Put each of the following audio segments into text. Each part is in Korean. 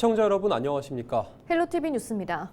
시청자 여러분 안녕하십니까? 헬로티비 뉴스입니다.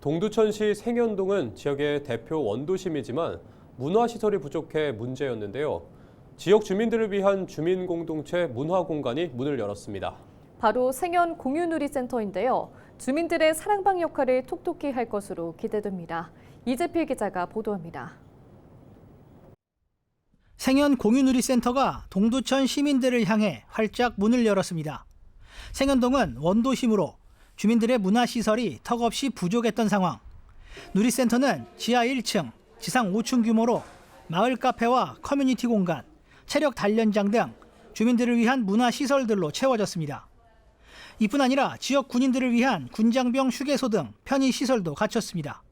동두천시 생현동은 지역의 대표 원도심이지만 문화시설이 부족해 문제였는데요. 지역 주민들을 위한 주민공동체 문화공간이 문을 열었습니다. 바로 생현 공유누리센터인데요. 주민들의 사랑방 역할을 톡톡히 할 것으로 기대됩니다. 이재필 기자가 보도합니다. 생현 공유누리센터가 동두천 시민들을 향해 활짝 문을 열었습니다. 생현동은 원도 심으로 주민들의 문화시설이 턱없이 부족했던 상황. 누리센터는 지하 1층, 지상 5층 규모로 마을 카페와 커뮤니티 공간, 체력 단련장 등 주민들을 위한 문화시설들로 채워졌습니다. 이뿐 아니라 지역 군인들을 위한 군장병 휴게소 등 편의시설도 갖췄습니다.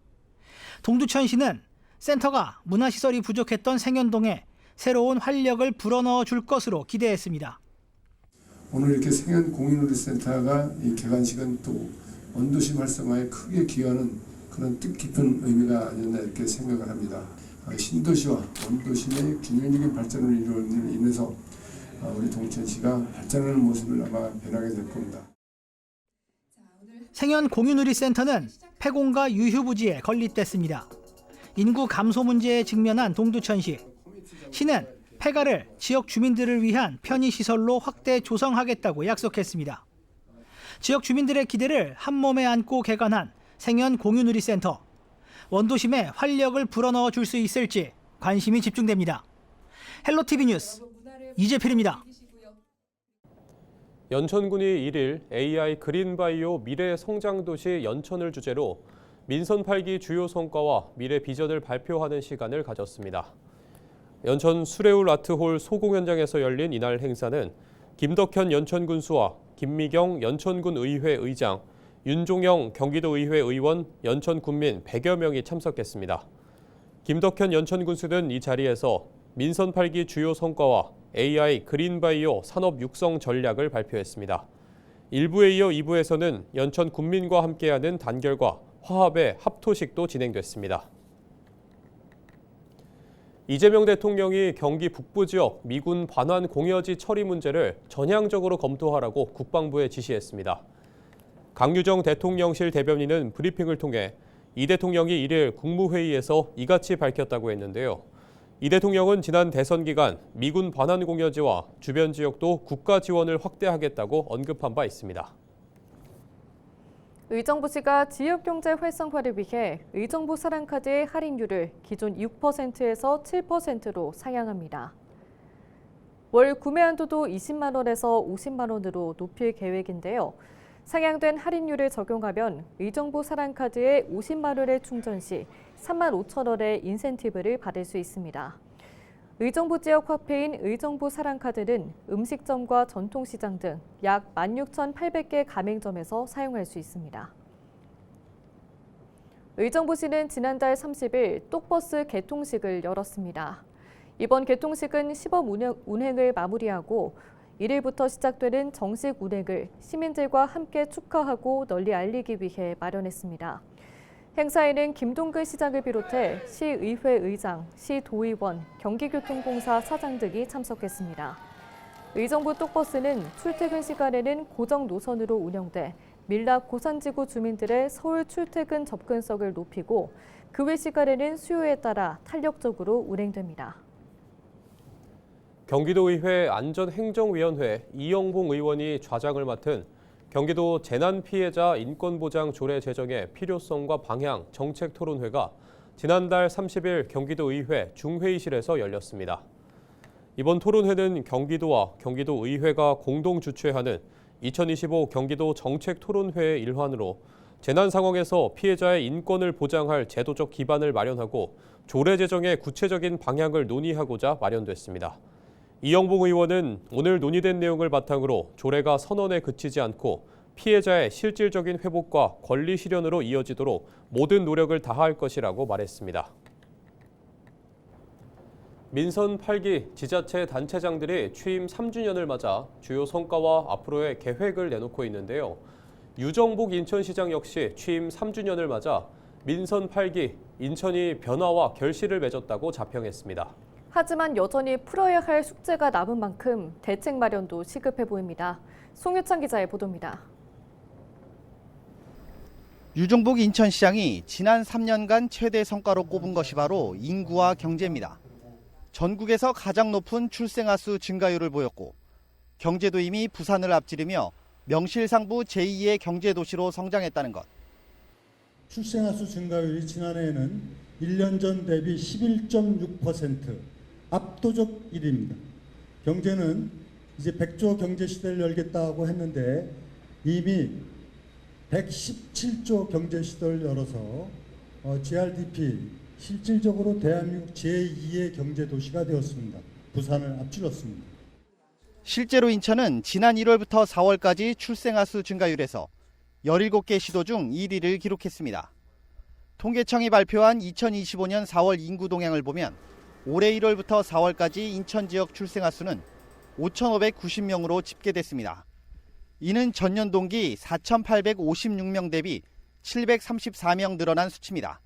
동두천시는 센터가 문화시설이 부족했던 생현동에 새로운 활력을 불어넣어 줄 것으로 기대했습니다. 오늘 이렇게 생현 공인놀이센터가 이 개관식은 또 원도심 활성화에 크게 기여하는 그런 뜻깊은 의미가 아니었나 이렇게 생각을 합니다. 아, 신도시와 원도심의 균형적인 발전을 이루는 인해서 아, 우리 동천시가 발전하는 모습을 아마 변하게 될 겁니다. 생현 공유누리센터는 폐공과 유휴부지에 건립됐습니다. 인구 감소 문제에 직면한 동두천시. 시는 폐가를 지역 주민들을 위한 편의시설로 확대 조성하겠다고 약속했습니다. 지역 주민들의 기대를 한 몸에 안고 개관한 생현 공유누리센터. 원도심에 활력을 불어넣어 줄 수 있을지 관심이 집중됩니다. 헬로티비 뉴스 이재필입니다. 연천군이 1일 AI 그린바이오 미래 성장도시 연천을 주제로 민선 8기 주요 성과와 미래 비전을 발표하는 시간을 가졌습니다. 연천 수레울 아트홀 소공연장에서 열린 이날 행사는 김덕현 연천군수와 김미경 연천군 의회 의장, 윤종영 경기도의회 의원, 연천군민 100여 명이 참석했습니다. 김덕현 연천군수는 이 자리에서 민선 8기 주요 성과와 AI 그린바이오 산업 육성 전략을 발표했습니다. 1부에 이어 2부에서는 연천 군민과 함께하는 단결과 화합의 합토식도 진행됐습니다. 이재명 대통령이 경기 북부 지역 미군 반환 공여지 처리 문제를 전향적으로 검토하라고 국방부에 지시했습니다. 강유정 대통령실 대변인은 브리핑을 통해 이 대통령이 이를 국무회의에서 이같이 밝혔다고 했는데요. 이 대통령은 지난 대선 기간 미군 반환 공여지와 주변 지역도 국가 지원을 확대하겠다고 언급한 바 있습니다. 의정부시가 지역경제 활성화를 위해 의정부 사랑카드의 할인율을 기존 6%에서 7%로 상향합니다. 월 구매 한도도 20만 원에서 50만 원으로 높일 계획인데요. 상향된 할인율을 적용하면 의정부 사랑카드에 50만 원의 충전 시 3만 5천 원의 인센티브를 받을 수 있습니다. 의정부 지역 화폐인 의정부 사랑카드는 음식점과 전통시장 등 약 16,800개 가맹점에서 사용할 수 있습니다. 의정부시는 지난달 30일 똑버스 개통식을 열었습니다. 이번 개통식은 시범 운행, 운행을 마무리하고 1일부터 시작되는 정식 운행을 시민들과 함께 축하하고 널리 알리기 위해 마련했습니다. 행사에는 김동근 시장을 비롯해 시의회 의장, 시도의원, 경기교통공사 사장 등이 참석했습니다. 의정부 똑버스는 출퇴근 시간에는 고정 노선으로 운영돼 밀랍 고산지구 주민들의 서울 출퇴근 접근성을 높이고 그 외 시간에는 수요에 따라 탄력적으로 운행됩니다. 경기도의회 안전행정위원회 이영봉 의원이 좌장을 맡은 경기도 재난 피해자 인권보장 조례 제정의 필요성과 방향 정책 토론회가 지난달 30일 경기도의회 중회의실에서 열렸습니다. 이번 토론회는 경기도와 경기도의회가 공동 주최하는 2025 경기도 정책 토론회의 일환으로 재난 상황에서 피해자의 인권을 보장할 제도적 기반을 마련하고 조례 제정의 구체적인 방향을 논의하고자 마련됐습니다. 이영봉 의원은 오늘 논의된 내용을 바탕으로 조례가 선언에 그치지 않고 피해자의 실질적인 회복과 권리 실현으로 이어지도록 모든 노력을 다할 것이라고 말했습니다. 민선 8기 지자체 단체장들이 취임 3주년을 맞아 주요 성과와 앞으로의 계획을 내놓고 있는데요. 유정복 인천시장 역시 취임 3주년을 맞아 민선 8기 인천이 변화와 결실을 맺었다고 자평했습니다. 하지만 여전히 풀어야 할 숙제가 남은 만큼 대책 마련도 시급해 보입니다. 송유찬 기자의 보도입니다. 유종복 인천시장이 지난 3년간 최대 성과로 꼽은 것이 바로 인구와 경제입니다. 전국에서 가장 높은 출생아 수 증가율을 보였고 경제도 이미 부산을 앞지르며 명실상부 제2의 경제도시로 성장했다는 것. 출생아 수 증가율이 지난해에는 1년 전 대비 11.6% 압도적 1위입니다. 경제는 이제 100조 경제 시대를 열겠다고 했는데 이미 117조 경제 시대를 열어서 어, GRDP 실질적으로 대한민국 제2의 경제 도시가 되었습니다. 부산을 앞질렀습니다. 실제로 인천은 지난 1월부터 4월까지 출생아 수 증가율에서 17개 시도 중 1위를 기록했습니다. 통계청이 발표한 2025년 4월 인구 동향을 보면 올해 1월부터 4월까지 인천 지역 출생아 수는 5,590명으로 집계됐습니다. 이는 전년 동기 4,856명 대비 734명 늘어난 수치입니다.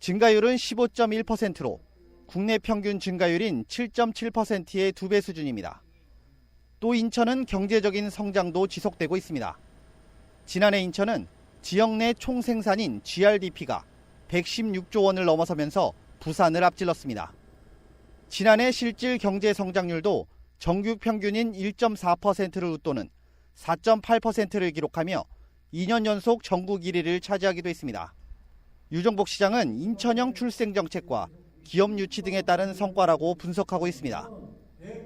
증가율은 15.1%로 국내 평균 증가율인 7.7%의 두 배 수준입니다. 또 인천은 경제적인 성장도 지속되고 있습니다. 지난해 인천은 지역 내 총생산인 GRDP가 116조 원을 넘어서면서 부산을 앞질렀습니다. 지난해 실질 경제 성장률도 정규 평균인 1.4%를 웃도는 4.8%를 기록하며 2년 연속 전국 1위를 차지하기도 했습니다. 유정복 시장은 인천형 출생 정책과 기업 유치 등에 따른 성과라고 분석하고 있습니다.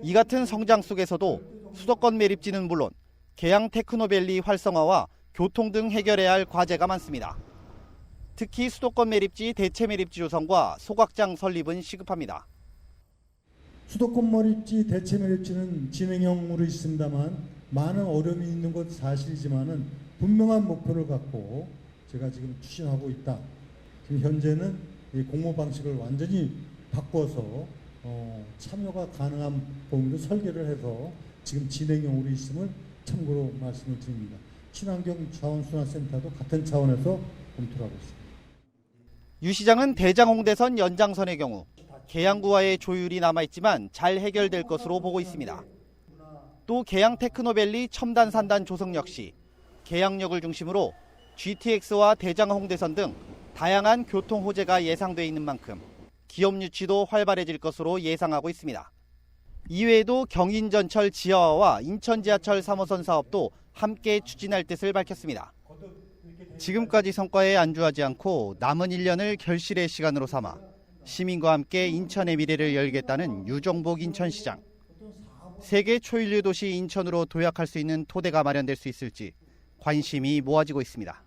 이 같은 성장 속에서도 수도권 매립지는 물론 계양 테크노밸리 활성화와 교통 등 해결해야 할 과제가 많습니다. 특히 수도권 매립지 대체 매립지 조성과 소각장 설립은 시급합니다. 수도권 머립지 대체 매립지는 진행형으로 있습니다만 많은 어려움이 있는 것 사실이지만은 분명한 목표를 갖고 제가 지금 추진하고 있다. 지금 현재는 이 공모 방식을 완전히 바꿔서 어, 참여가 가능한 범위로 설계를 해서 지금 진행형으로 있음을 참고로 말씀을 드립니다. 친환경 자원순환센터도 같은 차원에서 검토를 하고 있습니다. 유 시장은 대장홍대선 연장선의 경우 계양구와의 조율이 남아있지만 잘 해결될 것으로 보고 있습니다. 또 계양 테크노밸리 첨단 산단 조성 역시 계양역을 중심으로 GTX와 대장홍대선 등 다양한 교통 호재가 예상돼 있는 만큼 기업 유치도 활발해질 것으로 예상하고 있습니다. 이외에도 경인전철 지하화와 인천 지하철 3호선 사업도 함께 추진할 뜻을 밝혔습니다. 지금까지 성과에 안주하지 않고 남은 1년을 결실의 시간으로 삼아 시민과 함께 인천의 미래를 열겠다는 유정복 인천시장. 세계 초일류 도시 인천으로 도약할 수 있는 토대가 마련될 수 있을지 관심이 모아지고 있습니다.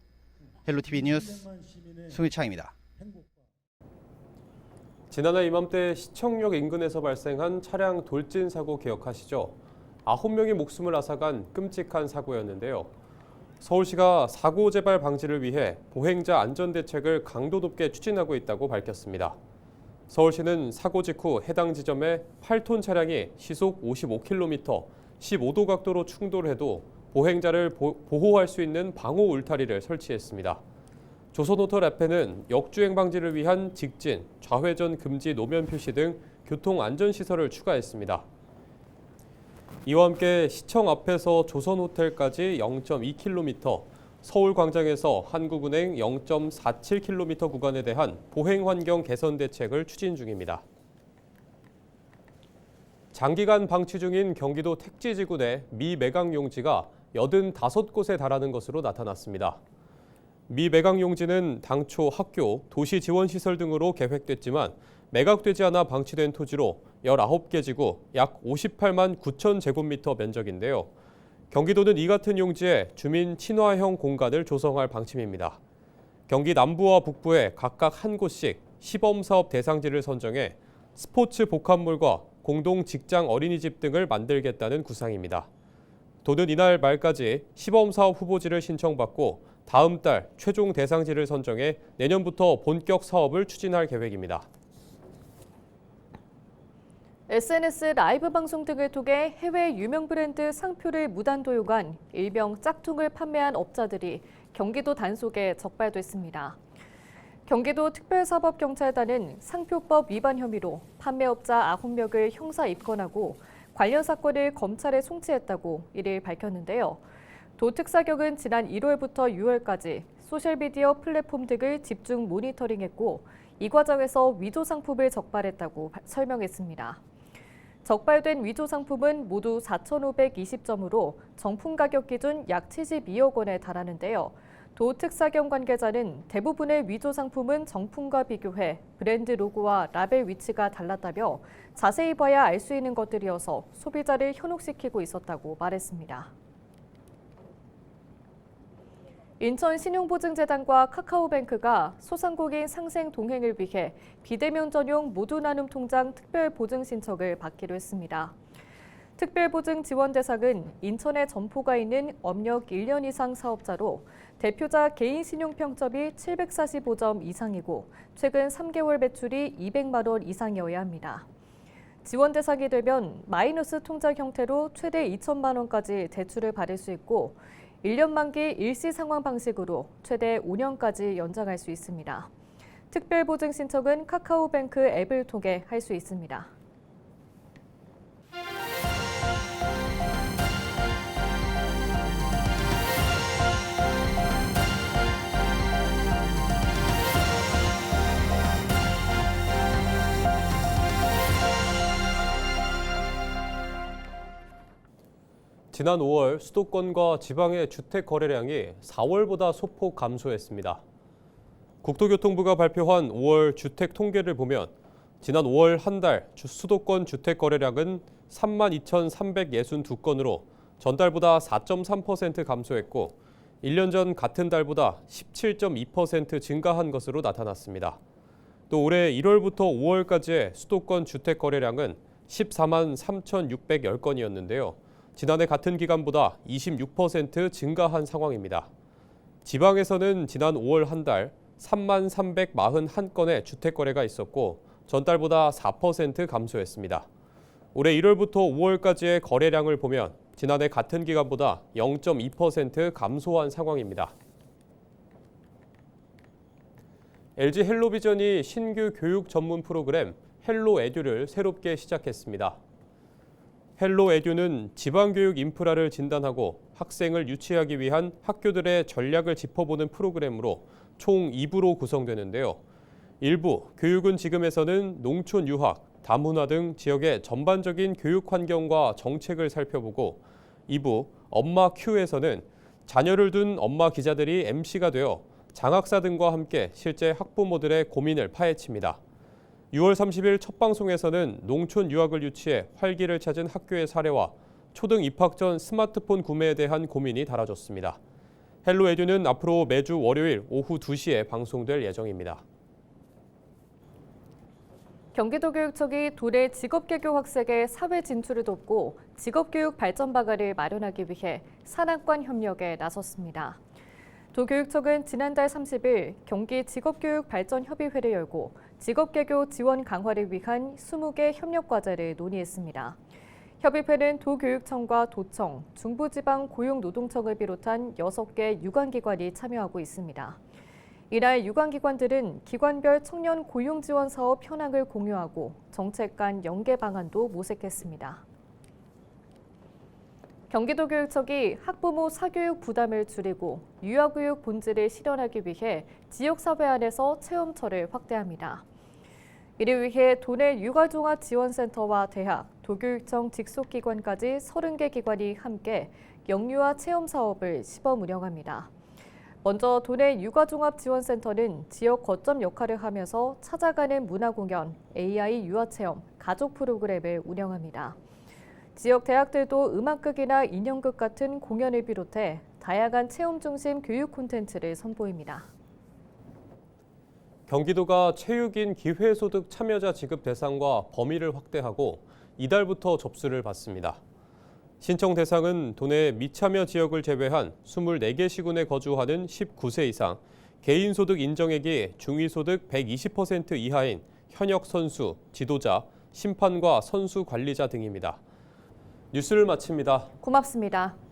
헬로티비 뉴스 송일창입니다. 지난해 이맘때 시청역 인근에서 발생한 차량 돌진 사고 기억하시죠? 아홉 명의 목숨을 앗아간 끔찍한 사고였는데요. 서울시가 사고 재발 방지를 위해 보행자 안전 대책을 강도 높게 추진하고 있다고 밝혔습니다. 서울시는 사고 직후 해당 지점에 8톤 차량이 시속 55km, 15도 각도로 충돌해도 보행자를 보, 보호할 수 있는 방호 울타리를 설치했습니다. 조선오토랩에는 역주행 방지를 위한 직진, 좌회전 금지 노면 표시 등 교통 안전 시설을 추가했습니다. 이와 함께 시청 앞에서 조선호텔까지 0.2km, 서울광장에서 한국은행 0.47km 구간에 대한 보행 환경 개선 대책을 추진 중입니다. 장기간 방치 중인 경기도 택지지구 내 미매각 용지가 85곳에 달하는 것으로 나타났습니다. 미 매각 용지는 당초 학교, 도시 지원 시설 등으로 계획됐지만 매각되지 않아 방치된 토지로 19개 지구 약 58만 9천 제곱미터 면적인데요. 경기도는 이 같은 용지에 주민 친화형 공간을 조성할 방침입니다. 경기 남부와 북부에 각각 한 곳씩 시범 사업 대상지를 선정해 스포츠 복합물과 공동 직장 어린이집 등을 만들겠다는 구상입니다. 도는 이날 말까지 시범 사업 후보지를 신청받고 다음 달 최종 대상지를 선정해 내년부터 본격 사업을 추진할 계획입니다. SNS 라이브 방송 등을 통해 해외 유명 브랜드 상표를 무단 도용한 일명 짝퉁을 판매한 업자들이 경기도 단속에 적발됐습니다. 경기도 특별사법경찰단은 상표법 위반 혐의로 판매업자 9명을 형사 입건하고 관련 사건을 검찰에 송치했다고 이를 밝혔는데요. 도특사경은 지난 1월부터 6월까지 소셜미디어 플랫폼 등을 집중 모니터링했고 이 과정에서 위조 상품을 적발했다고 바- 설명했습니다. 적발된 위조 상품은 모두 4,520점으로 정품 가격 기준 약 72억 원에 달하는데요. 도 특사경 관계자는 대부분의 위조 상품은 정품과 비교해 브랜드 로고와 라벨 위치가 달랐다며 자세히 봐야 알 수 있는 것들이어서 소비자를 현혹시키고 있었다고 말했습니다. 인천신용보증재단과 카카오뱅크가 소상공인 상생 동행을 위해 비대면 전용 모두 나눔 통장 특별보증 신청을 받기로 했습니다. 특별보증 지원 대상은 인천에 점포가 있는 업력 1년 이상 사업자로 대표자 개인 신용 평점이 745점 이상이고 최근 3개월 매출이 200만 원 이상이어야 합니다. 지원 대상이 되면 마이너스 통장 형태로 최대 2천만 원까지 대출을 받을 수 있고 1년 만기 일시 상환 방식으로 최대 5년까지 연장할 수 있습니다. 특별보증 신청은 카카오뱅크 앱을 통해 할 수 있습니다. 지난 5월 수도권과 지방의 주택 거래량이 4월보다 소폭 감소했습니다. 국토교통부가 발표한 5월 주택 통계를 보면 지난 5월 한 달 수도권 주택 거래량은 32,362건으로 전달보다 4.3% 감소했고 1년 전 같은 달보다 17.2% 증가한 것으로 나타났습니다. 또 올해 1월부터 5월까지의 수도권 주택 거래량은 14만 3,610건이었는데요. 지난해 같은 기간보다 26% 증가한 상황입니다. 지방에서는 지난 5월 한 달 3만 341건의 주택 거래가 있었고 전달보다 4% 감소했습니다. 올해 1월부터 5월까지의 거래량을 보면 지난해 같은 기간보다 0.2% 감소한 상황입니다. LG 헬로비전이 신규 교육 전문 프로그램 헬로 에듀를 새롭게 시작했습니다. 헬로 에듀는 지방교육 인프라를 진단하고 학생을 유치하기 위한 학교들의 전략을 짚어보는 프로그램으로 총 2부로 구성되는데요. 1부 교육은 지금에서는 농촌 유학, 다문화 등 지역의 전반적인 교육 환경과 정책을 살펴보고 2부 엄마 큐에서는 자녀를 둔 엄마 기자들이 MC가 되어 장학사 등과 함께 실제 학부모들의 고민을 파헤칩니다. 6월 30일 첫 방송에서는 농촌 유학을 유치해 활기를 찾은 학교의 사례와 초등 입학 전 스마트폰 구매에 대한 고민이 달아졌습니다. 헬로 에듀는 앞으로 매주 월요일 오후 2시에 방송될 예정입니다. 경기도교육청이 도내 직업개교 학생의 사회 진출을 돕고 직업교육 발전 방안을 마련하기 위해 산학관 협력에 나섰습니다. 도교육청은 지난달 30일 경기 직업교육 발전 협의회를 열고 직업개교 지원 강화를 위한 20개 협력 과제를 논의했습니다. 협의회는 도교육청과 도청, 중부지방 고용노동청을 비롯한 6개 유관기관이 참여하고 있습니다. 이날 유관기관들은 기관별 청년 고용 지원 사업 현황을 공유하고 정책 간 연계 방안도 모색했습니다. 경기도교육청이 학부모 사교육 부담을 줄이고 유아교육 본질을 실현하기 위해 지역사회 안에서 체험처를 확대합니다. 이를 위해 도내 육아종합 지원센터와 대학, 도교육청 직속기관까지 30개 기관이 함께 영유아 체험 사업을 시범 운영합니다. 먼저 도내 육아종합지원센터는 지역 거점 역할을 하면서 찾아가는 문화공연, AI 유아체험, 가족 프로그램을 운영합니다. 지역 대학들도 음악극이나 인형극 같은 공연을 비롯해 다양한 체험 중심 교육 콘텐츠를 선보입니다. 경기도가 체육인 기회소득 참여자 지급 대상과 범위를 확대하고 이달부터 접수를 받습니다. 신청 대상은 도내 미참여 지역을 제외한 24개 시군에 거주하는 19세 이상, 개인소득 인정액이 중위소득 120% 이하인 현역 선수, 지도자, 심판과 선수 관리자 등입니다. 뉴스를 마칩니다. 고맙습니다.